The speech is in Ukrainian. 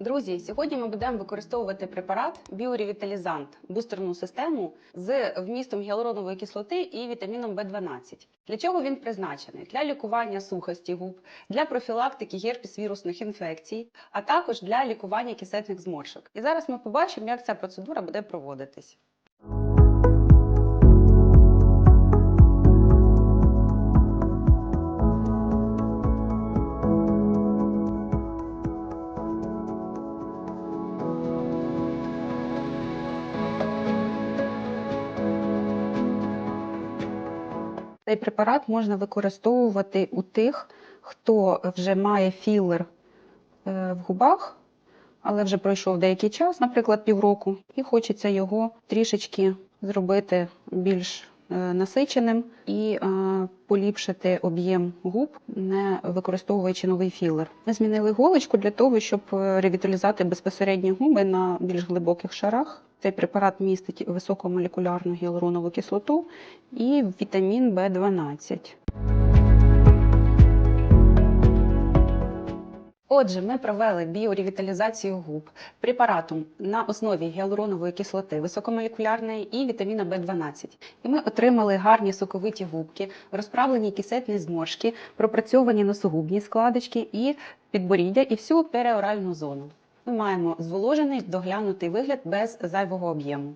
Друзі, сьогодні ми будемо використовувати препарат біоревіталізант, бустерну систему з вмістом гіалуронової кислоти і вітаміном В12. Для чого він призначений? Для лікування сухості губ, для профілактики герпес-вірусних інфекцій, а також для лікування кисетних зморшок. І зараз ми побачимо, як ця процедура буде проводитись. Цей препарат можна використовувати у тих, хто вже має філер е, в губах, але вже пройшов деякий час, наприклад, півроку, і хочеться його трішечки зробити більш е, насиченим і е, поліпшити об'єм губ, не використовуючи новий філер. Ми змінили голочку для того, щоб ревіталізати безпосередні губи на більш глибоких шарах. Цей препарат містить високомолекулярну гіалуронову кислоту і вітамін В12. Отже, ми провели біоревіталізацію губ препаратом на основі гіалуронової кислоти, високомолекулярної і вітаміна В12. І ми отримали гарні соковиті губки, розправлені кисетні зморшки, пропрацьовані носогубні складочки і підборіддя, і всю переоральну зону. Ми маємо зволожений доглянутий вигляд без зайвого об'єму.